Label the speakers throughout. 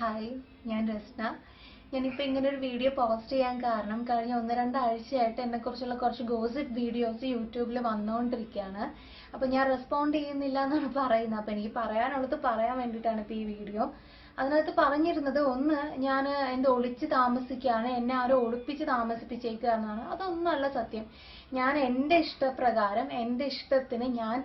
Speaker 1: Hi ഞാൻ രസ്ന. ഞാനിപ്പോൾ ഇങ്ങനെ ഒരു വീഡിയോ പോസ്റ്റ് ചെയ്യാൻ കാരണം കഴിഞ്ഞ ഒന്ന് രണ്ടാഴ്ചയായിട്ട് എന്നെക്കുറിച്ചുള്ള കുറച്ച് ഗോസിപ്പ് വീഡിയോസ് യൂട്യൂബിൽ വന്നുകൊണ്ടിരിക്കുകയാണ് അപ്പോൾ ഞാൻ റെസ്പോണ്ട് ചെയ്യുന്നില്ല എന്നാണ് പറയുന്നത്. അപ്പോൾ എനിക്ക് പറയാനുള്ളത് പറയാൻ വേണ്ടിയിട്ടാണ് ഇപ്പോൾ ഈ വീഡിയോ അതിനകത്ത് പറഞ്ഞിരുന്നത് ഒന്ന് ഞാൻ എന്റെ ഒളിച്ച് താമസിക്കുകയാണ് എന്നെ ആരോ ഒളിപ്പിച്ച് താമസിപ്പിച്ചേക്കുക എന്നാണ് അതൊന്നുമല്ല സത്യം. ഞാൻ എന്റെ ഇഷ്ടപ്രകാരം എന്റെ ഇഷ്ടത്തിന് ഞാൻ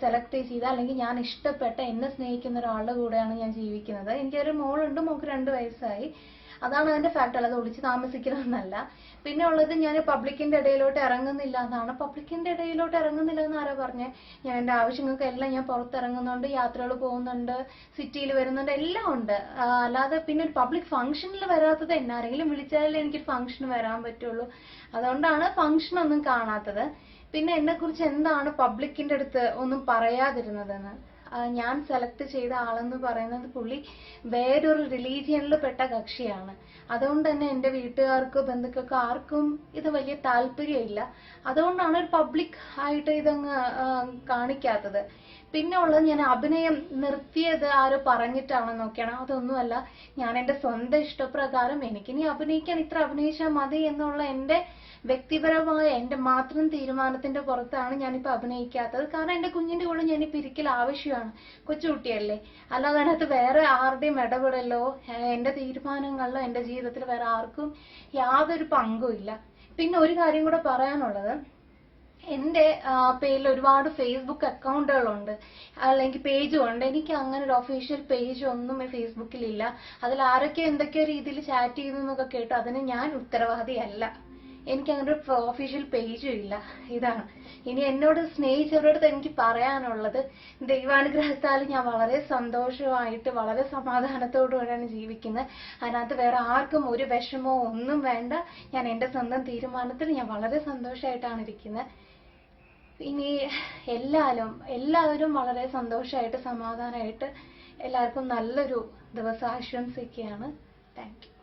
Speaker 1: സെലക്ട് ചെയ്ത അല്ലെങ്കിൽ ഞാൻ ഇഷ്ടപ്പെട്ട എന്നെ സ്നേഹിക്കുന്ന ഒരാളുടെ കൂടെയാണ് ഞാൻ ജീവിക്കുന്നത്. എനിക്കൊരു മോളുണ്ട് മോൾക്ക് രണ്ട് വയസ്സായി. അതാണ് അതിന്റെ ഫാക്ട് അല്ലാതെ ഒളിച്ച് താമസിക്കണമെന്നല്ല പിന്നെ ഉള്ളത് ഞാൻ പബ്ലിക്കിന്റെ ഇടയിലോട്ട് ഇറങ്ങുന്നില്ല എന്നാണ്. പബ്ലിക്കിന്റെ ഇടയിലോട്ട് ഇറങ്ങുന്നില്ല എന്ന് ആരാ പറഞ്ഞേ? ഞാൻ എന്റെ ആവശ്യങ്ങൾക്ക് എല്ലാം ഞാൻ പുറത്തിറങ്ങുന്നുണ്ട് യാത്രകൾ പോകുന്നുണ്ട് സിറ്റിയിൽ വരുന്നുണ്ട് എല്ലാം ഉണ്ട്. അല്ലാതെ പിന്നെ ഒരു പബ്ലിക് ഫംഗ്ഷനിൽ വരാത്തത് എന്നെ ആരെങ്കിലും വിളിച്ചാലേ എനിക്ക് ഫംഗ്ഷന് വരാൻ പറ്റുള്ളൂ. അതുകൊണ്ടാണ് ഫംഗ്ഷൻ ഒന്നും കാണാത്തത്. പിന്നെ എന്നെ കുറിച്ച് എന്താണ് പബ്ലിക്കിന്റെ അടുത്ത് ഒന്നും പറയാതിരുന്നതെന്ന്? ഞാൻ സെലക്ട് ചെയ്ത ആളെന്ന് പറയുന്നത് പുള്ളി വേറൊരു റിലീജിയനിൽ പെട്ട കക്ഷിയാണ്. അതുകൊണ്ട് തന്നെ എന്റെ വീട്ടുകാർക്ക് ബന്ധുക്കൾക്ക് ആർക്കും ഇത് വലിയ താല്പര്യമില്ല. അതുകൊണ്ടാണ് ഒരു പബ്ലിക് ആയിട്ട് ഇതങ്ങ് കാണിക്കാത്തത്. പിന്നെ ഉള്ളത് ഞാൻ അഭിനയം നിർത്തിയത് ആരോ പറഞ്ഞിട്ടാണെന്നൊക്കെയാണ് അതൊന്നുമല്ല ഞാൻ എന്റെ സ്വന്തം ഇഷ്ടപ്രകാരം എനിക്കിനി അഭിനയിക്കാൻ ഇത്ര അഭിനയിച്ചാൽ മതി എന്നുള്ള എന്റെ വ്യക്തിപരമായ എന്റെ മാത്രം തീരുമാനത്തിന്റെ പുറത്താണ് ഞാനിപ്പോൾ അഭിനയിക്കാത്തത്. കാരണം എന്റെ കുഞ്ഞിന്റെ കൂടെ ഞാനിപ്പോൾ ഇരിക്കൽ ആവശ്യമാണ്. കൊച്ചുകുട്ടിയല്ലേ. അല്ലാതെ അതിനകത്ത് വേറെ ആരുടെയും ഇടപെടലോ എന്റെ തീരുമാനങ്ങളിലോ എന്റെ ജീവിതത്തിൽ വേറെ ആർക്കും യാതൊരു പങ്കും ഇല്ല. പിന്നെ ഒരു കാര്യം കൂടെ പറയാനുള്ളത്. എന്റെ പേരിൽ ഒരുപാട് ഫേസ്ബുക്ക് അക്കൗണ്ടുകളുണ്ട് അല്ലെങ്കിൽ പേജും ഉണ്ട് എനിക്ക് അങ്ങനെ ഒരു ഒഫീഷ്യൽ പേജ് ഒന്നും ഫേസ്ബുക്കിലില്ല അതിൽ ആരൊക്കെ എന്തൊക്കെ രീതിയിൽ ചാറ്റ് ചെയ്യുന്നു എന്നൊക്കെ കേട്ടു. അതിന് ഞാൻ ഉത്തരവാദിയല്ല. എനിക്ക് അങ്ങനെ ഒരു ഒഫീഷ്യൽ പേജും ഇല്ല. ഇതാണ്. ഇനി എന്നോട് സ്നേഹിച്ചവരോട് എനിക്ക് പറയാനുള്ളത് ദൈവാനുഗ്രഹത്താൽ ഞാൻ വളരെ സന്തോഷമായിട്ട് വളരെ സമാധാനത്തോടുകൂടിയാണ് ജീവിക്കുന്നത്. അതിനകത്ത് വേറെ ആർക്കും ഒരു വിഷമോ ഒന്നും വേണ്ട. ഞാൻ എന്റെ സ്വന്തം തീരുമാനത്തിൽ ഞാൻ വളരെ സന്തോഷമായിട്ടാണ് ഇരിക്കുന്നത്. ഇനി എല്ലാവരും എല്ലാവരും വളരെ സന്തോഷമായിട്ട് സമാധാനമായിട്ട് എല്ലാവർക്കും നല്ലൊരു ദിവസം ആശംസിക്കുകയാണ്. Thank you